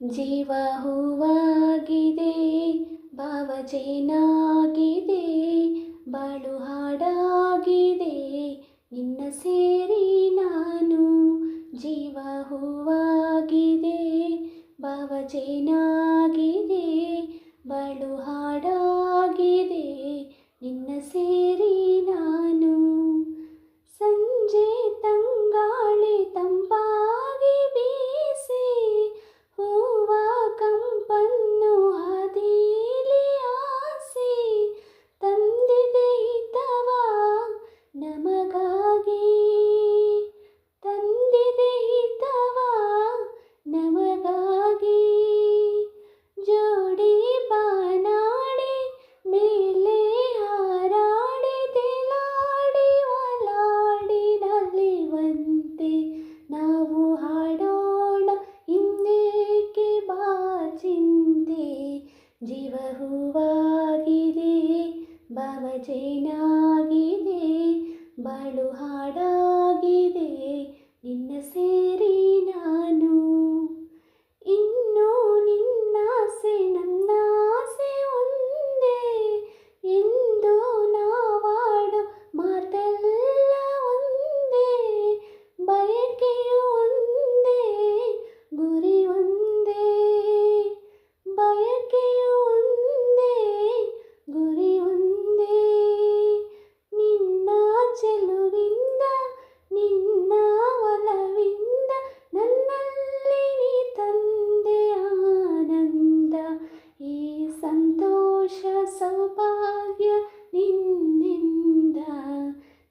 ಜೀವ ಹೂವಾಗಿದೆ, ಭಾವಜೇನಾಗಿದೆ, ಬಾಳು ಹಾಡಾಗಿದೆ, ನಿನ್ನ ಸೇರಿ ನಾನು ಜೀವ ಹೂವಾಗಿದೆ, ಭಾವಜೇನಾಗಿದೆ, ಬಾಳು ಹಾಡಾಗಿದೆ, ನಿನ್ನ ಸೇರಿ ನಾವು ಹಾಡೋಣ ಇನ್ನೇಕೆ ಬಾಚಿಂದೆ ಜೀವ ಹೂವಾಗಿದೆ ಭಾವಜೇನಾಗಿದೆ ಬಾಳು ಹಾಡಾಗಿದೆ ನಿನ್ನ ಸೇರಿ ನಾನು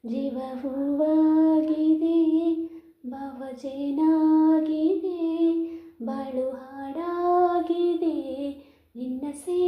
ಜೀವ ಹೂವಾಗಿದೆ ಭವಜೇನಾಗಿದೆ ಬಾಳು ಹಾಡಾಗಿದೆ ನಿನ್ನ ಸೇ